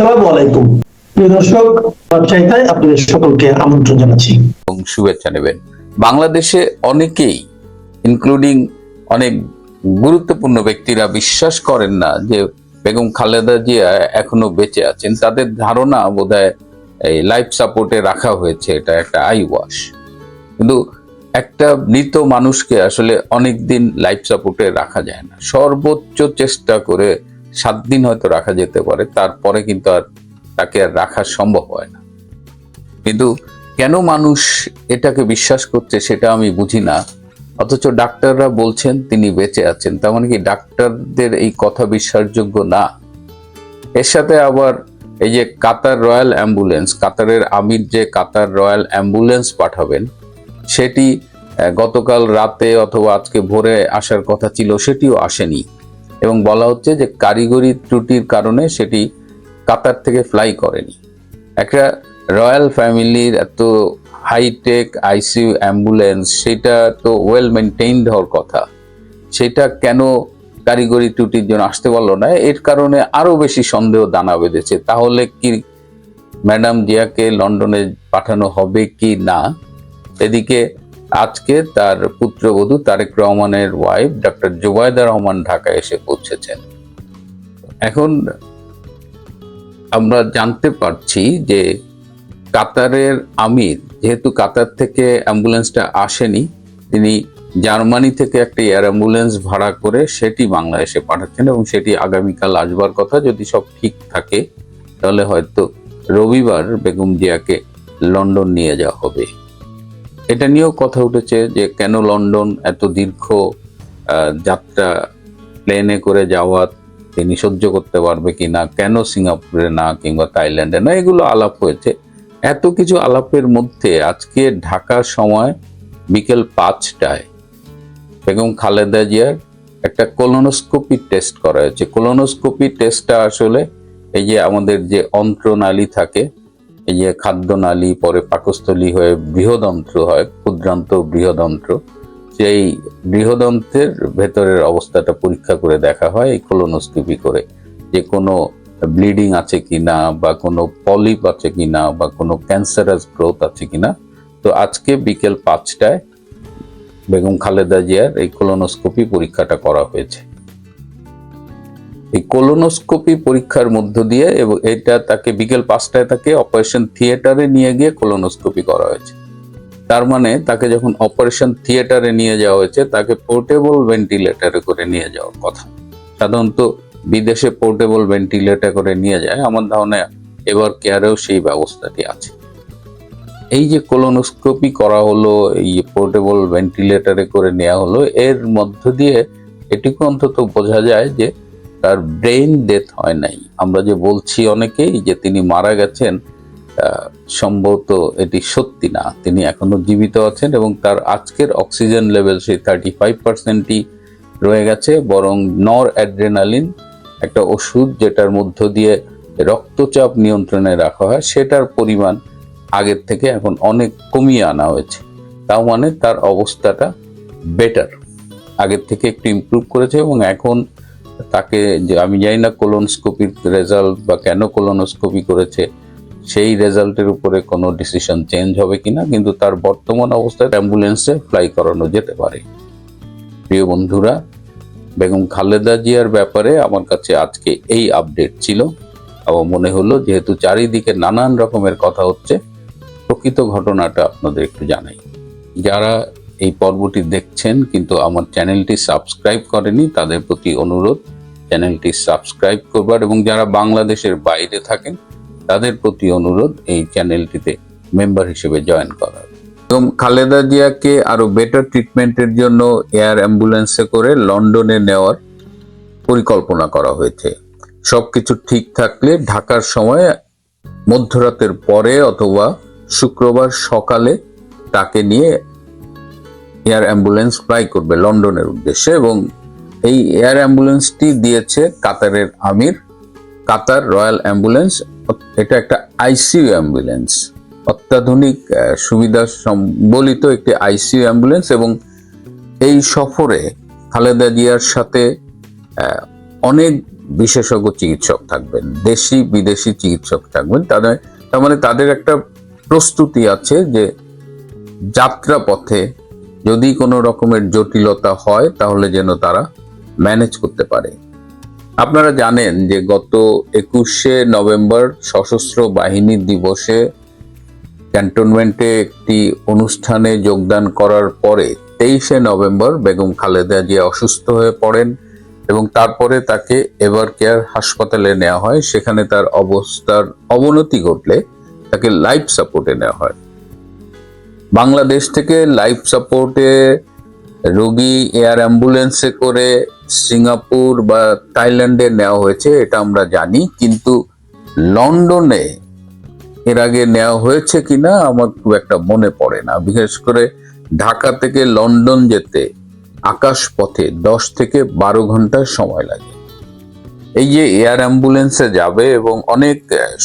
আসসালামু আলাইকুম। প্রিয় দর্শক চাইতায় আপনাদের সকলকে আমন্ত্রণ জানাচ্ছি। এবং শুভেচ্ছা নেবেন। বাংলাদেশে অনেকেই ইনক্লুডিং অনেক গুরুত্বপূর্ণ ব্যক্তিরা বিশ্বাস করেন না যে বেগম খালেদা জিয়া এখনও বেঁচে আছেন। তাদের ধারণা বোধহয় এই লাইফ সাপোর্টে রাখা হয়েছে, এটা একটা আই ওয়াশ কিন্তু একটা মৃত মানুষকে আসলে অনেক দিন লাইফ সাপোর্টে রাখা যায় না। সর্বোচ্চ চেষ্টা করে সাত দিন হয়তো রাখা যেতে পারে, তারপরে কিন্তু আর তাকে আর রাখা সম্ভব হয় না। কিন্তু কেন মানুষ এটাকে বিশ্বাস করছে সেটা আমি বুঝি না, অথচ ডাক্তাররা বলছেন তিনি বেঁচে আছেন, তার মানে কি ডাক্তারদের এই কথা বিশ্বাসযোগ্য না? এর সাথে আবার এই যে কাতার রয়্যাল অ্যাম্বুলেন্স, কাতারের আমির যে কাতার রয়্যাল অ্যাম্বুলেন্স পাঠাবেন, সেটি গতকাল রাতে অথবা আজকে ভোরে আসার কথা ছিল, সেটিও আসেনি। এবং বলা হচ্ছে যে কারিগরি ত্রুটির কারণে সেটি কাতার থেকে ফ্লাই করেনি। একটা রয়্যাল ফ্যামিলির এত হাইটেক আইসিউ অ্যাম্বুলেন্স সেটা তো ওয়েল মেনটেইনড হওয়ার কথা। সেটা কেন কারিগরি ত্রুটির জন্য আসতে পারল না? এর কারণে আরও বেশি সন্দেহ দানা বেঁধেছে। তাহলে কি ম্যাডাম জিয়াকে লন্ডনে পাঠানো হবে কি না? এদিকে আজকে তার পুত্রবধূ তারেক রহমানের ওয়াইফ ডক্টর জুবাইদা রহমান ঢাকায় এসে পৌঁছেছেন। এখন আমরা জানতে পারছি যে কাতারের আমির, যেহেতু কাতার থেকে অ্যাম্বুলেন্সটা আসেনি, তিনি জার্মানি থেকে একটা এয়ার অ্যাম্বুলেন্স ভাড়া করে সেটি বাংলাদেশে পাঠাচ্ছেন এবং সেটি আগামীকাল আসবার কথা। যদি সব ঠিক থাকে, তাহলে হয়তো রবিবার বেগম জিয়াকে লন্ডন নিয়ে যাওয়া হবে। এটা নিয়েও কথা উঠেছে যে কেন লন্ডন এত দীর্ঘ যাত্রা প্লেনে করে যাওয়া তিনি সহ্য করতে পারবে কি না, কেন সিঙ্গাপুরে না কিংবা থাইল্যান্ডে না, এগুলো আলাপ হয়েছে। এত কিছু আলাপের মধ্যে আজকে ঢাকার সময় বিকেল পাঁচটায় বেগম খালেদা জিয়ার একটা কোলোনোস্কোপি টেস্ট করা হয়েছে। কোলোনোস্কোপি টেস্টটা আসলে এই যে আমাদের যে অন্ত্রনালী থাকে এই যে খাদ্যনালী, পরে পাকস্থলী হয়ে বৃহদন্ত্র হয়, ক্ষুদ্রান্ত বৃহদন্ত্র, সেই বৃহদন্ত্রের ভেতরের অবস্থাটা পরীক্ষা করে দেখা হয়, এই কোলোনোস্কোপি করে যে কোনো ব্লিডিং আছে কি না বা কোনো পলিপ আছে কি না বা কোনো ক্যান্সারাস গ্রোথ আছে কি না তো আজকে বিকেল পাঁচটায় বেগম খালেদা জিয়ার এই কোলোনোস্কোপি পরীক্ষাটা করা হয়েছে। এই কোলোনোস্কোপি পরীক্ষার মধ্য দিয়ে এবং এটা তাকে বিকেল পাঁচটায় তাকে অপারেশন থিয়েটারে নিয়ে গিয়ে কোলোনোস্কোপি করা হয়েছে। তার মানে তাকে যখন অপারেশন থিয়েটারে নিয়ে যাওয়া হয়েছে, তাকে পোর্টেবল ভেন্টিলেটরে করে নিয়ে যাওয়ার কথা। সাধারণত বিদেশে পোর্টেবল ভেন্টিলেটার করে নিয়ে যায়, আমার ধারণা এবার কেয়ারেও সেই ব্যবস্থাটি আছে। এই যে কোলোনোস্কোপি করা হলো, এই পোর্টেবল ভেন্টিলেটরে করে নেওয়া হলো, এর মধ্য দিয়ে এটুকু অন্তত বোঝা যায় যে তার ব্রেইন ডেথ হয় নাই। আমরা যে বলছি অনেকেই যে তিনি মারা গেছেন সম্ভবত এটি সত্যি না। তিনি এখনও জীবিত আছেন এবং তার আজকের অক্সিজেন লেভেল সেই থার্টি ফাইভ পার্সেন্টই রয়ে গেছে, বরং নর অ্যাড্রেনালিন একটা ওষুধ যেটার মধ্য দিয়ে রক্তচাপ নিয়ন্ত্রণে রাখা হয়, সেটার পরিমাণ আগের থেকে এখন অনেক কমিয়ে আনা হয়েছে। তাও মানে তার অবস্থাটা বেটার আগের থেকে একটু ইমপ্রুভ করেছে এবং এখন তাকে যে আমি জানি না কোলোনোস্কোপির রেজাল্ট বা কেন কোলোনোস্কোপি করেছে, সেই রেজাল্টের উপরে কোনো ডিসিশন চেঞ্জ হবে কিনা, কিন্তু তার বর্তমান অবস্থায় অ্যাম্বুলেন্সে ফ্লাই করানো যেতে পারে। প্রিয় বন্ধুরা, বেগম খালেদা জিয়ার ব্যাপারে আমার কাছে আজকে এই আপডেট ছিল। আমার মনে হলো, যেহেতু চারিদিকে নানান রকমের কথা হচ্ছে, প্রকৃত ঘটনাটা আপনাদের একটু জানাই। যারা এই পর্বটি দেখছেন, কিন্তু আমার চ্যানেলটি সাবস্ক্রাইব করেনি, তাদের প্রতি অনুরোধ। চ্যানেলটি সাবস্ক্রাইব করবার এবং যারা বাংলাদেশের বাইরে থাকেন, তাদের প্রতি অনুরোধ এই চ্যানেলটিতে মেম্বার হিসেবে জয়েন করার। এবং খালেদা জিয়াকে আরও বেটার ট্রিটমেন্টের জন্য এয়ার অ্যাম্বুলেন্সে করে লন্ডনে নেওয়ার পরিকল্পনা করা হয়েছে। সবকিছু ঠিক থাকলে ঢাকার সময় মধ্যরাতের পরে অথবা শুক্রবার সকালে তাকে নিয়ে এয়ার অ্যাম্বুলেন্স ফ্লাই করবে লন্ডনের উদ্দেশ্যে এবং এই এয়ার অ্যাম্বুলেন্সটি দিয়েছে কাতারের আমির। কাতার রয়্যাল অ্যাম্বুলেন্স, এটা একটা আইসিইউ অ্যাম্বুলেন্স, অত্যাধুনিক সুবিধা সম্বলিত একটি আইসিইউ অ্যাম্বুলেন্স এবং এই সফরে খালেদা জিয়ার সাথে অনেক বিশেষজ্ঞ চিকিৎসক থাকবেন, দেশি, বিদেশি চিকিৎসক থাকবেন। তাদের, তার মানে তাদের একটা প্রস্তুতি আছে যে যাত্রা পথে যদি কোনো রকমের জটিলতা হয়, তাহলে যেন তারা ম্যানেজ করতে পারে। আপনারা জানেন যে গত একুশে নভেম্বর সশস্ত্র বাহিনী দিবসে ক্যান্টনমেন্টে একটি অনুষ্ঠানে যোগদান করার পরে তেইশে নভেম্বর বেগম খালেদা জিয়া অসুস্থ হয়ে পড়েন এবং তারপরে তাকে এভার কেয়ার হাসপাতালে নেওয়া হয়। সেখানে তার অবস্থার অবনতি ঘটলে তাকে লাইফ সাপোর্টে নেওয়া হয়। বাংলাদেশ থেকে লাইফ সাপোর্টে রোগী, এয়ার অ্যাম্বুলেন্সে করে সিঙ্গাপুর বা থাইল্যান্ডে নেওয়া হয়েছে, এটা আমরা জানি। কিন্তু লন্ডনে এর আগে নেওয়া হয়েছে কিনা আমার খুব একটা মনে পড়ে না। বিশেষ করে ঢাকা থেকে লন্ডন যেতে আকাশ পথে দশ থেকে বারো ঘণ্টার সময় লাগে। এই যে এয়ার অ্যাম্বুলেন্সে যাবে এবং অনেক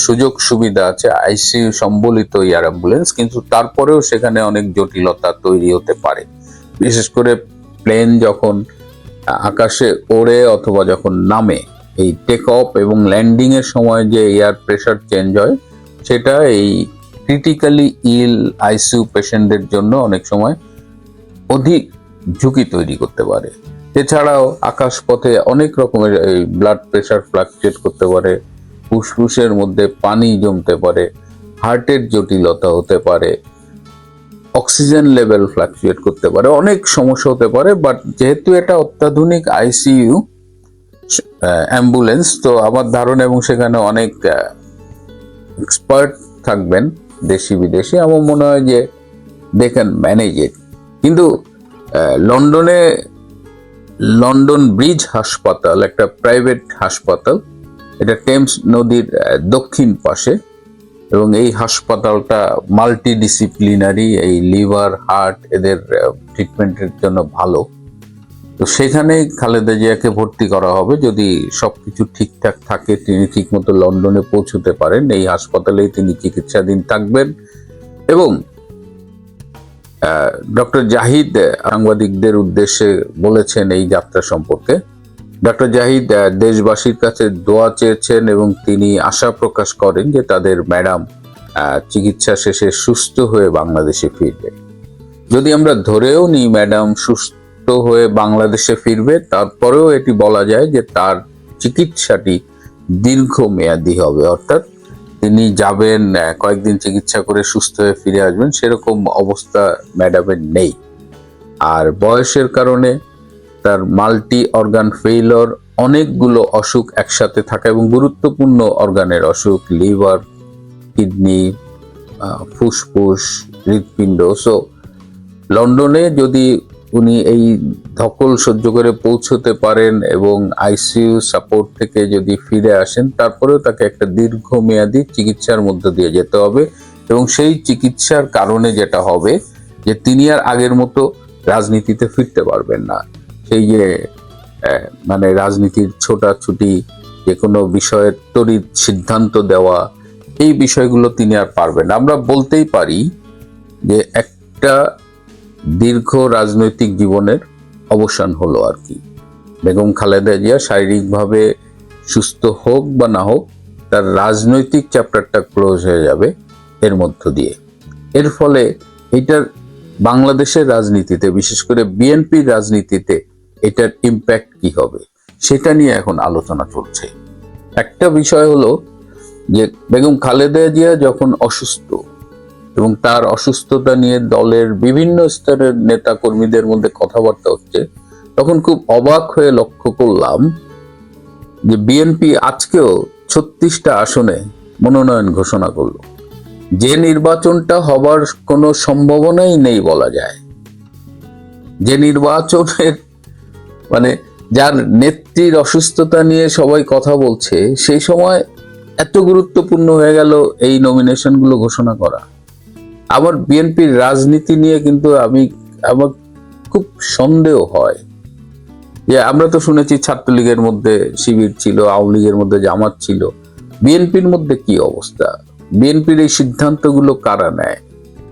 সুযোগ সুবিধা আছে আইসিইউ সম্বলিত এয়ার অ্যাম্বুলেন্স, কিন্তু তারপরেও সেখানে অনেক জটিলতা তৈরি হতে পারে। বিশেষ করে প্লেন যখন আকাশে ওড়ে অথবা যখন নামে, এই টেক অফ এবং ল্যান্ডিং এর সময় যে এয়ার প্রেশার চেঞ্জ হয়, সেটা এই ক্রিটিক্যালি ইল আইসিইউ পেশেন্টদের জন্য অনেক সময় অধিক ঝুঁকি তৈরি করতে পারে। এছাড়াও আকাশপথে অনেক রকমের এই ব্লাড প্রেশার ফ্লাকচুয়েট করতে পারে, ফুসফুসের মধ্যে পানি জমতে পারে হার্টের জটিলতা হতে পারে অক্সিজেন লেভেল ফ্লাকচুয়েট করতে পারে, অনেক সমস্যা হতে পারে বাট যেহেতু এটা অত্যাধুনিক আইসিইউ অ্যাম্বুলেন্স তো আমার ধারণা এবং সেখানে অনেক এক্সপার্ট থাকবেন, দেশি বিদেশি, আমার মনে হয় যে দে ক্যান ম্যানেজ ইট কিন্তু লন্ডনে লন্ডন ব্রিজ হাসপাতাল, একটা প্রাইভেট হাসপাতাল। এটা টেমস নদীর দক্ষিণ পাশে। এবং এই হাসপাতালটা মাল্টি ডিসিপ্লিনারি এই লিভার, হার্ট, এদের ট্রিটমেন্টের জন্য ভালো। তো সেখানে খালেদা জিয়াকে ভর্তি করা হবে। যদি সব কিছু ঠিকঠাক থাকে, তিনি ঠিকমতো লন্ডনে পৌঁছতে পারেন। এই হাসপাতালেই তিনি চিকিৎসাধীন থাকবেন। এবং ডক্টর জাহিদ সাংবাদিকদের উদ্দেশ্যে বলেছেন এই যাত্রা সম্পর্কে। ডক্টর জাহিদ দেশবাসীর কাছে দোয়া চেয়েছেন এবং তিনি আশা প্রকাশ করেন যে তাদের ম্যাডাম চিকিৎসা শেষে সুস্থ হয়ে বাংলাদেশে ফিরবে। যদি আমরা ধরেও নিই ম্যাডাম সুস্থ হয়ে বাংলাদেশে ফিরবে, তারপরেও এটি বলা যায় যে তার চিকিৎসাটি দীর্ঘমেয়াদী হবে, অর্থাৎ তিনি যাবেন কয়েকদিন চিকিৎসা করে সুস্থ হয়ে ফিরে আসবেন, সেরকম অবস্থা ম্যাডামের নেই। আর বয়সের কারণে তার মাল্টি অর্গান ফেইলর অনেকগুলো অসুখ একসাথে থাকা এবং গুরুত্বপূর্ণ অর্গানের অসুখ, লিভার, কিডনি ফুসফুস, হৃৎপিণ্ড। সো লন্ডনে যদি উনি এই ধকল সহ্য করে পৌঁছতে পারেন এবং আইসিইউ সাপোর্ট থেকে যদি ফিরে আসেন, তারপরেও তাকে একটা দীর্ঘমেয়াদী চিকিৎসার মধ্য দিয়ে যেতে হবে এবং সেই চিকিৎসার কারণে যেটা হবে যে তিনি আর আগের মতো রাজনীতিতে ফিরতে পারবেন না। সেই যে মানে রাজনীতির ছোটাছুটি, যে কোনো বিষয়ের তড়িৎ সিদ্ধান্ত দেওয়া, এই বিষয়গুলো তিনি আর পারবেন আমরা বলতেই পারি যে একটা দীর্ঘ রাজনৈতিক জীবনের অবসান হলো আর কি। বেগম খালেদা জিয়া শারীরিকভাবে সুস্থ হোক বা না হোক, তার রাজনৈতিক চ্যাপ্টারটা ক্লোজ হয়ে যাবে এর মধ্য দিয়ে। এর ফলে এটার বাংলাদেশের রাজনীতিতে, বিশেষ করে বিএনপির রাজনীতিতে এটার ইম্প্যাক্ট কি হবে, সেটা নিয়ে এখন আলোচনা চলছে। একটা বিষয় হলো যে, বেগম খালেদা জিয়া যখন অসুস্থ এবং তার অসুস্থতা নিয়ে দলের বিভিন্ন স্তরের নেতা কর্মীদের মধ্যে কথাবার্তা হচ্ছে, তখন খুব অবাক হয়ে লক্ষ্য করলাম যে বিএনপি আজকেও ছত্রিশটা আসনে মনোনয়ন ঘোষণা করল। যে নির্বাচনটা হবার কোনো সম্ভাবনাই নেই বলা যায়। যে নির্বাচনের মানে যার নেত্রীর অসুস্থতা নিয়ে সবাই কথা বলছে, সেই সময় এত গুরুত্বপূর্ণ হয়ে গেল এই নমিনেশনগুলো ঘোষণা করা। আমার বিএনপির রাজনীতি নিয়ে কিন্তু আমি, আমার খুব সন্দেহ হয়। যে আমরা তো শুনেছি ছাত্রলীগের মধ্যে শিবির ছিল, আওয়ামী লীগের মধ্যে জামাত ছিল। বিএনপির মধ্যে কি অবস্থা? বিএনপির এই সিদ্ধান্তগুলো কারা নেয়?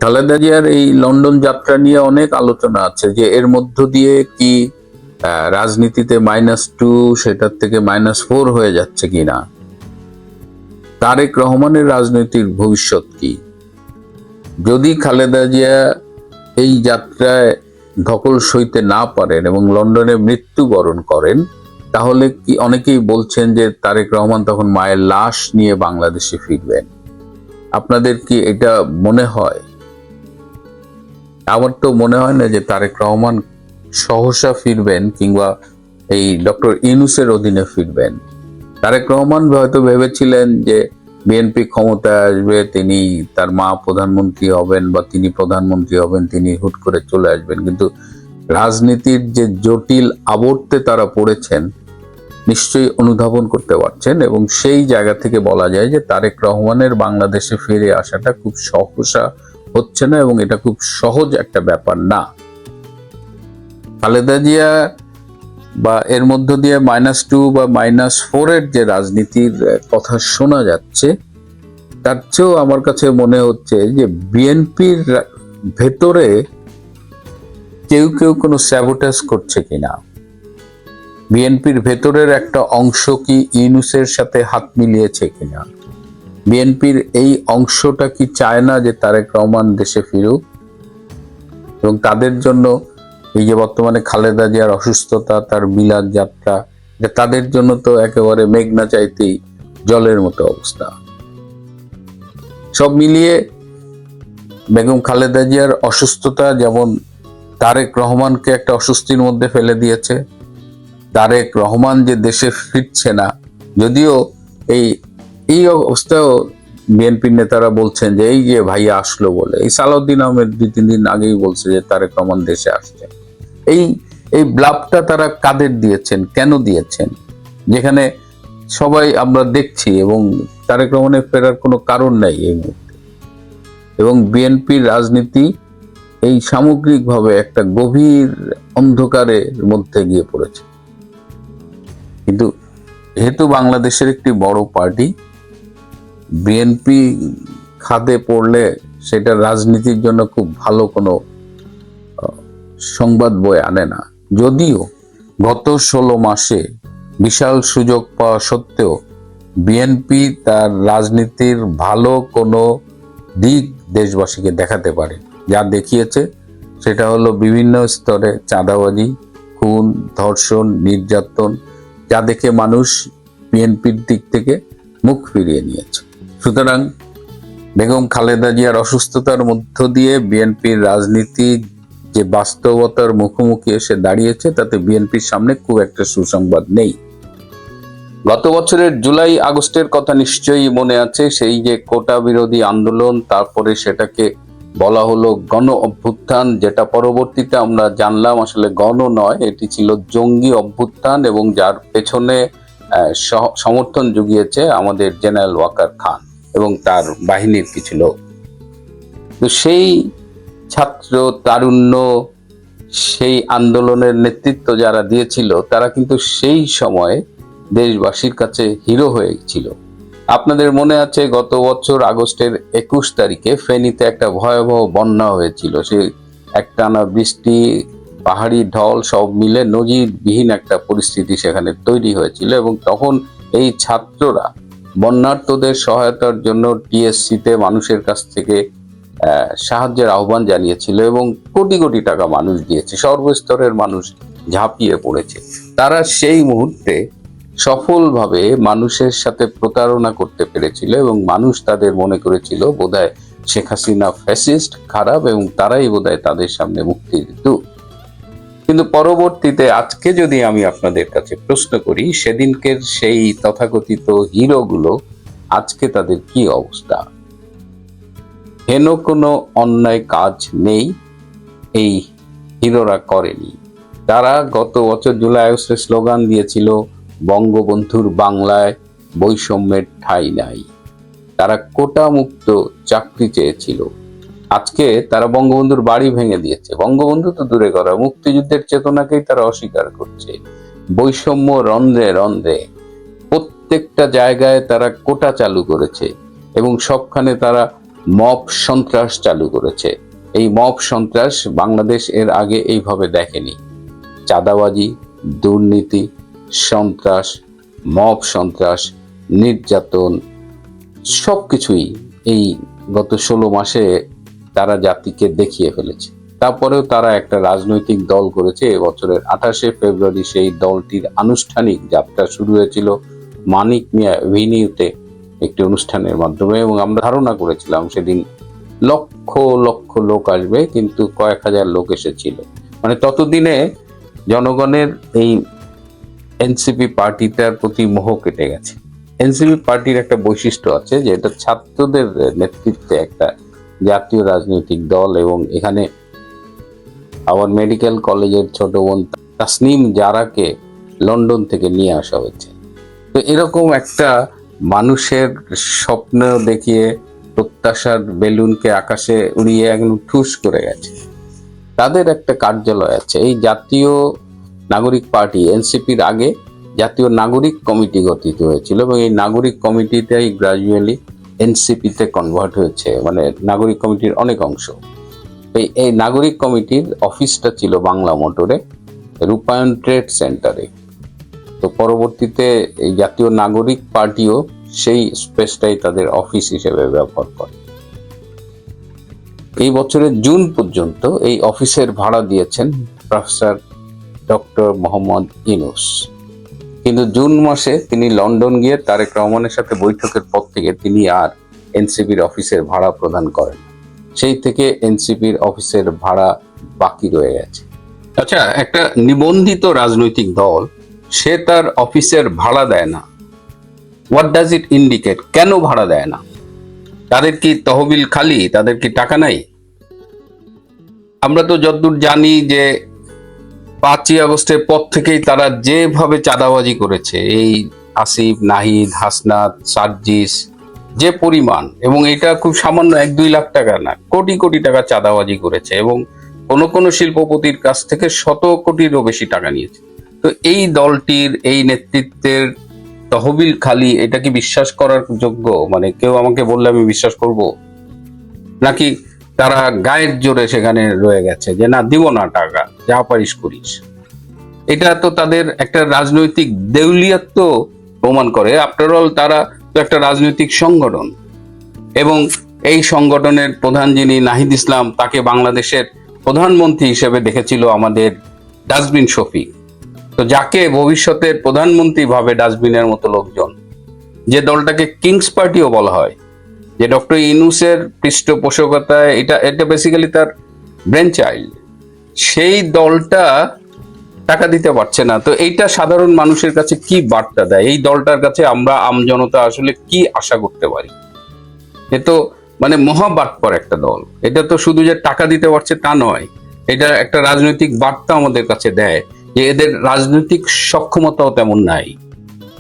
খালেদা জিয়ার এই লন্ডন যাত্রা নিয়ে অনেক আলোচনা আছে যে এর মধ্য দিয়ে কি রাজনীতিতে মাইনাস টু সেটার থেকে মাইনাস ফোর হয়ে যাচ্ছে কিনা? তারেক রহমানের রাজনীতির ভবিষ্যৎ কি? যদি খালেদা জিয়া এই যাত্রায় ধকল সইতে না পারেন এবং লন্ডনে মৃত্যুবরণ করেন, তাহলে কি অনেকেই বলছেন যে তারেক রহমান তখন মায়ের লাশ নিয়ে বাংলাদেশে ফিরবেন। আপনাদের কি এটা মনে হয়? আমার তো মনে হয় না যে তারেক রহমান সহসা ফিরবেন কিংবা এই ডক্টর ইউনুসের অধীনে ফিরবেন। তারেক রহমান হয়তো ভেবেছিলেন যে বিএনপি ক্ষমতায় আসবে, তিনি তার মা প্রধানমন্ত্রী হবেন বা তিনি প্রধানমন্ত্রী হবেন, তিনি হুট করে চলে আসবেন। কিন্তু রাজনীতির যে জটিল আবর্তে তারা পড়েছেন, নিশ্চয়ই অনুধাবন করতে পারছেন এবং সেই জায়গা থেকে বলা যায় যে তারেক রহমানের বাংলাদেশে ফিরে আসাটা খুব সহসা হচ্ছে না এবং এটা খুব সহজ একটা ব্যাপার না। খালেদা জিয়া বা এর মধ্য দিয়ে মাইনাস টু বা মাইনাস ফোরের যে রাজনীতির কথা শোনা যাচ্ছে, তার চেয়েও আমার কাছে মনে হচ্ছে যে বিএনপির ভেতরে কেউ কেউ কোনো স্যাবোটাস করছে কিনা। বিএনপির ভেতরের একটা অংশ কি ইউনুসের সাথে হাত মিলিয়েছে কিনা? বিএনপির এই অংশটা কি চায় না যে তারেক রহমান দেশে ফিরুক? এবং তাদের জন্য এই যে বর্তমানে খালেদা জিয়ার অসুস্থতা, তার বিলাত যাত্রা তাদের জন্য তো একেবারে মেঘনা চাইতেই জলের মতো অবস্থা। সব মিলিয়ে বেগম খালেদা জিয়ার অসুস্থতা যেমন তারেক রহমানকে একটা অস্বস্তির মধ্যে ফেলে দিয়েছে, তারেক রহমান যে দেশে ফিরছে না, যদিও এই এই অবস্থাও বিএনপির নেতারা বলছেন যে এই যে ভাইয়া আসলো বলে, এই সালাউদ্দিন আহমেদ দুই তিন দিন আগেই বলছে যে তারেক রহমান দেশে আসছে। এই এই ব্লাবটা তারা কাদের দিয়েছেন? কেন দিয়েছেন? যেখানে সবাই আমরা দেখছি এবং তারেক রহমানের ফেরার কোনো কারণ নাই এই মুহূর্তে। এবং বিএনপির রাজনীতি এই সামগ্রিকভাবে একটা গভীর অন্ধকারের মধ্যে গিয়ে পড়েছে। কিন্তু যেহেতু বাংলাদেশের একটি বড় পার্টি, বিএনপি খাদে পড়লে সেটা রাজনীতির জন্য খুব ভালো কোনো সংবাদ বয়ে আনে না। যদিও গত ষোলো মাসে বিশাল সুযোগ পাওয়া সত্ত্বেও বিএনপি তার রাজনীতির ভালো কোনো দিক দেশবাসীকে দেখাতে পারে। যা দেখিয়েছে সেটা হলো বিভিন্ন স্তরে চাঁদাবাজি, খুন, ধর্ষণ, নির্যাতন, যা দেখে মানুষ বিএনপির দিক থেকে মুখ ফিরিয়ে নিয়েছে। সুতরাং বেগম খালেদা জিয়ার অসুস্থতার মধ্য দিয়ে বিএনপির রাজনীতি যে বাস্তবতার মুখোমুখি এসে দাঁড়িয়েছে, তাতে বিএনপির সামনে খুব একটা সুসংবাদ নেই। গত বছরের জুলাই, আগস্টের কথা নিশ্চয়ই মনে আছে, সেই যে কোটা বিরোধী আন্দোলন, তারপরে সেটাকে বলা হলো গণ অভ্যুত্থান, যেটা পরবর্তীতে আমরা জানলাম আসলে গণ নয়, এটি ছিল জঙ্গি অভ্যুত্থান এবং যার পেছনে সমর্থন জুগিয়েছে আমাদের জেনারেল ওয়াকার খান এবং তার বাহিনীর কিছু লোক। তো সেই ছাত্র, তারুণ্য, সেই আন্দোলনের নেতৃত্ব যারা দিয়েছিল, তারা কিন্তু সেই সময় দেশবাসীর কাছে হিরো হয়েছিল আপনাদের মনে আছে গত বছর আগস্টের একুশ তারিখে ফেনীতে একটা ভয়াবহ বন্যা হয়েছিল। সে একটানা বৃষ্টি, পাহাড়ি ঢল সব মিলে নজিরবিহীন একটা পরিস্থিতি সেখানে তৈরি হয়েছিল এবং তখন এই ছাত্ররা বন্যার্তদের সহায়তার জন্য টিএসসিতে মানুষের কাছ থেকে সাহায্যের আহ্বান জানিয়েছিল এবং কোটি কোটি টাকা মানুষ দিয়েছে, সর্বস্তরের মানুষ ঝাঁপিয়ে পড়েছে। তারা সেই মুহূর্তে সফলভাবে মানুষের সাথে প্রতারণা করতে পেরেছিল এবং মানুষ তাদের মনে করেছিল, বোধহয় শেখ হাসিনা ফ্যাসিস্ট খারাপ এবং তারাই বোধহয় তাদের সামনে মুক্তি দিত। কিন্তু পরবর্তীতে আজকে যদি আমি আপনাদের কাছে প্রশ্ন করি, সেদিনকের সেই তথাকথিত হিরোগুলো, আজকে তাদের কি অবস্থা? হেন কোনো অন্যায় কাজ নেই? এই হিরোরা করেনি। তারা গত বছর জুলাই আগস্টে স্লোগান দিয়েছিল, বঙ্গবন্ধুর বাংলায় বৈষম্যের ঠাঁই নাই। তারা কোটা মুক্ত চাকরি চেয়েছিল। আজকে তারা বঙ্গবন্ধুর বাড়ি ভেঙে দিয়েছে। বঙ্গবন্ধু তো দূরে করা মুক্তিযুদ্ধের চেতনাকেই তারা অস্বীকার করছে। বৈষম্য রন্ধ্রে রন্ধ্রে প্রত্যেকটা জায়গায় তারা কোটা চালু করেছে এবং সবখানে তারা মব সন্ত্রাস চালু করেছে। এই মব সন্ত্রাস বাংলাদেশ এর আগে এইভাবে দেখেনি। চাঁদাবাজি, দুর্নীতি, সন্ত্রাস, মব সন্ত্রাস, নির্যাতন সব কিছুই এই গত ষোলো মাসে তারা জাতিকে দেখিয়ে ফেলেছে। তারপরেও তারা একটা রাজনৈতিক দল করেছে। এবছরের আঠাশে ফেব্রুয়ারি সেই দলটির আনুষ্ঠানিক যাত্রা শুরু হয়েছিল মানিক মিয়া এভিনিউতে একটি অনুষ্ঠানের মাধ্যমে এবং আমরা ধারণা করেছিলাম সেদিন লক্ষ লক্ষ লোক আসবে, কিন্তু কয়েক হাজার লোক এসেছিল। মানে ততদিনে জনগণের এই এনসিপি পার্টিটার প্রতি মোহ কেটে গেছে। এনসিপি পার্টির একটা বৈশিষ্ট্য আছে যে এটা ছাত্রদের নেতৃত্বে একটা জাতীয় রাজনৈতিক দল এবং এখানে আবার মেডিকেল কলেজের ছোট বোন তাসনিম জারাকে লন্ডন থেকে নিয়ে আসা হয়েছে। তো এরকম একটা মানুষের স্বপ্ন দেখিয়ে প্রত্যাশার বেলুনকে আকাশে উড়িয়ে একদম ঠুস করে গেছে। তাদের একটা কার্যালয় আছে। এই জাতীয় নাগরিক পার্টি, এনসিপির আগে জাতীয় নাগরিক কমিটি গঠিত হয়েছিল এবং এই নাগরিক কমিটিটাই গ্রাজুয়ালি এনসিপিতে কনভার্ট হয়েছে। মানে নাগরিক কমিটির অনেক অংশ। এই এই নাগরিক কমিটির অফিসটা ছিল বাংলা মোটরে, রূপায়ণ ট্রেড সেন্টারে। তো পরবর্তীতে এই জাতীয় নাগরিক পার্টিও সেই স্পেসটাই তাদের অফিস হিসেবে ব্যবহার করে। এই বছরের জুন পর্যন্ত এই অফিসের ভাড়া দিয়েছেন প্রফেসর ডক্টর মোহাম্মদ ইনুস কিন্তু জুন মাসে তিনি লন্ডন গিয়ে তারেক রহমানের সাথে বৈঠকের পর থেকে তিনি আর এনসিপির অফিসের ভাড়া প্রদান করেন সেই থেকে এনসিপির অফিসের ভাড়া বাকি রয়ে গেছে। আচ্ছা একটা নিবন্ধিত রাজনৈতিক দল সে তার অফিসের ভাড়া দেয় না। হোয়াট ডাজ ইট ইন্ডিকেট কেন ভাড়া দেয় না? তাদের কি তহবিল খালি? তাদের কি টাকা নাই? আমরা তো যতদূর জানি যে পাঁচই আগস্টের পর থেকেই তারা যেভাবে চাঁদাবাজি করেছে, এই আসিফ, নাহিদ, হাসনাত, সার্জিস, যে পরিমাণ, এবং এটা খুব সামান্য এক দুই লাখ টাকা না, কোটি কোটি টাকা চাঁদাবাজি করেছে এবং কোন কোন শিল্পপতির কাছ থেকে শত কোটিরও বেশি টাকা নিয়েছে। তো এই দলটির, এই নেতৃত্বের তহবিল খালি, এটা কি বিশ্বাস করার যোগ্য? মানে কেউ আমাকে বললে আমি বিশ্বাস করব? নাকি তারা গায়ের জোরে সেখানে রয়ে গেছে যে, না, দিব না টাকা, যা পারিস করিস। এটা তো তাদের একটা রাজনৈতিক দেউলিয়াত্ব প্রমাণ করে। আফটার অল তারা তো একটা রাজনৈতিক সংগঠন। এবং এই সংগঠনের প্রধান যিনি নাহিদ ইসলাম, তাকে বাংলাদেশের প্রধানমন্ত্রী হিসেবে দেখেছিল আমাদের ডাস্টবিন শফিক। তো যাকে ভবিষ্যতের প্রধানমন্ত্রী ভাবে ডাস্টবিনের মতো লোকজন, যে দলটাকে কিংস পার্টিও বলা হয়, যে ডক্টর ইনুসের পৃষ্ঠপোষকতায় এটা এটা বেসিক্যালি তার ব্রেন চাইল্ড সেই দলটা টাকা দিতে পারছে না। তো এইটা সাধারণ মানুষের কাছে কি বার্তা দেয়? এই দলটার কাছে আমরা আমজনতা আসলে কি আশা করতে পারি? এ তো মানে মহাবাটপর একটা দল। এটা তো শুধু যে টাকা দিতে পারছে তা নয়, এটা একটা রাজনৈতিক বার্তা আমাদের কাছে দেয়। যে এদের রাজনৈতিক সক্ষমতাও তেমন নাই।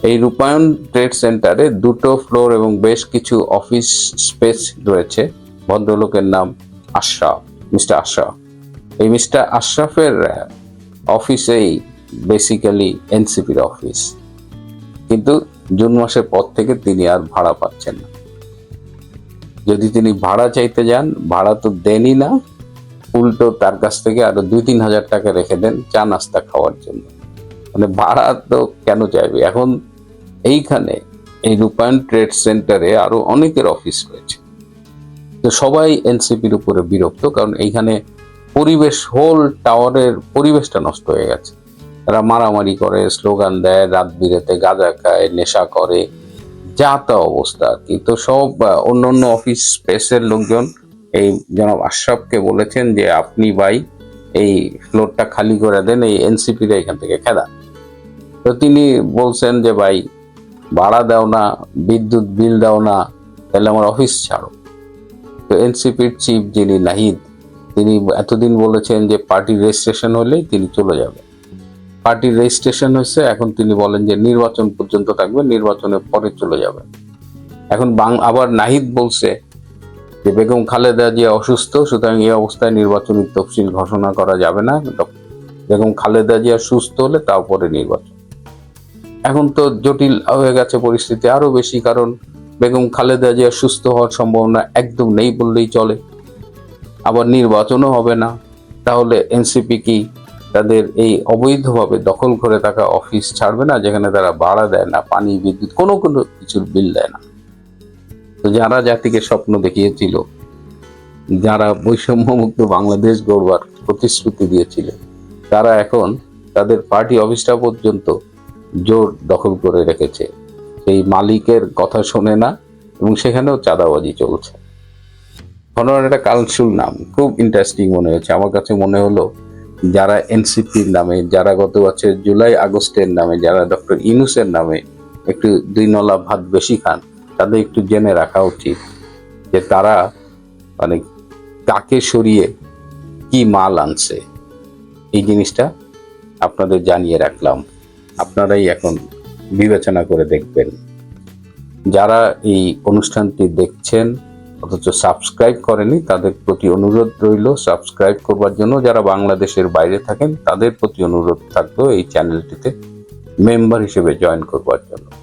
এই রূপায়ণ ট্রেড সেন্টারে দুটো ফ্লোর এবং বেশ কিছু অফিস স্পেস রয়েছে। ভদ্রলোকের নাম আশরাফ, মিস্টার আশরাফ। এই মিস্টার আশরাফের অফিসেই বেসিক্যালি এনসিপির অফিস। কিন্তু জুন মাসের পর থেকে তিনি আর ভাড়া পাচ্ছেন না। যদি তিনি ভাড়া চাইতে যান, ভাড়া তো দেনই না। উল্টো তার কাছ থেকে আরও দুই তিন হাজার টাকা রেখে দেন চা নাস্তা খাওয়ার জন্য। মানে ভাড়া তো কেন চাইবে? এখন এইখানে এই রূপায়ণ ট্রেড সেন্টারে আরও অনেকের অফিস রয়েছে। তো সবাই এনসিপির উপরে বিরক্ত, কারণ এইখানে পরিবেশ, হোল টাওয়ারের পরিবেশটা নষ্ট হয়ে গেছে। তারা মারামারি করে, স্লোগান দেয়, রাত বিরেতে গাঁজা খায়, নেশা করে, যা তা অবস্থা আর কি। তো সব অন্য অন্য অফিস স্পেসের লোকজন এই জনাব আশরাফকে বলেছেন যে আপনি ভাই এই ফ্লোরটা খালি করে দেন, এই এনসিপিরা এখান থেকে খেদা তো তিনি বলছেন যে, ভাই, ভাড়া দাও না, বিদ্যুৎ বিল দাও না, তাহলে আমার অফিস ছাড়ো। তো এনসিপির চিফ যিনি নাহিদ, তিনি এতদিন বলেছেন যে পার্টি রেজিস্ট্রেশন হলেই তিনি চলে যাবেন। পার্টির রেজিস্ট্রেশন হয়েছে, এখন তিনি বলেন যে, নির্বাচন পর্যন্ত থাকবে, নির্বাচনের পরে চলে যাবে এখন বাং, আবার নাহিদ বলছে যে বেগম খালেদা জিয়া অসুস্থ, সুতরাং এই অবস্থায় নির্বাচনী তফসিল ঘোষণা করা যাবে না। বেগম খালেদা জিয়া সুস্থ হলে তারপরে নির্বাচন। এখন তো জটিল হয়ে গেছে পরিস্থিতি আরও বেশি, কারণ বেগম খালেদা জিয়া সুস্থ হওয়ার সম্ভাবনা একদম নেই বললেই চলে। আবার নির্বাচনও হবে না। তাহলে এনসিপি কি তাদের এই অবৈধভাবে দখল করে থাকা অফিস ছাড়বে না, যেখানে তারা ভাড়া দেয় না, পানি, বিদ্যুৎ, কোনো কোনো কিছুর বিল দেয় না? তো যারা জাতিকে স্বপ্ন দেখিয়েছিল, যারা বৈষম্যমুক্ত বাংলাদেশ গড়বার প্রতিশ্রুতি দিয়েছিল, তারা এখন তাদের পার্টি অফিসটা পর্যন্ত জোর দখল করে রেখেছে। সেই মালিকের কথা শোনে না এবং সেখানেও চাঁদাবাজি চলছে। ঘটনার একটা কালসুল নাম, খুব ইন্টারেস্টিং মনে হয়েছে। আমার কাছে মনে হলো, যারা এনসিপির নামে, যারা গত বছর জুলাই আগস্টের নামে, যারা ডক্টর ইনুসের নামে একটু দুই নলা ভাত বেশি খান তাদের একটু জেনে রাখা উচিত যে তারা মানে কাকে সরিয়ে কি মাল আনছে। এই জিনিসটা আপনাদের জানিয়ে রাখলাম। আপনারাই এখন বিবেচনা করে দেখবেন। যারা এই অনুষ্ঠানটি দেখছেন, অথচ সাবস্ক্রাইব করেনি তাদের প্রতি অনুরোধ রইল সাবস্ক্রাইব করবার জন্য। যারা বাংলাদেশের বাইরে থাকেন, তাদের প্রতি অনুরোধ থাকল এই চ্যানেলটিতে মেম্বার হিসেবে জয়েন করবার জন্য।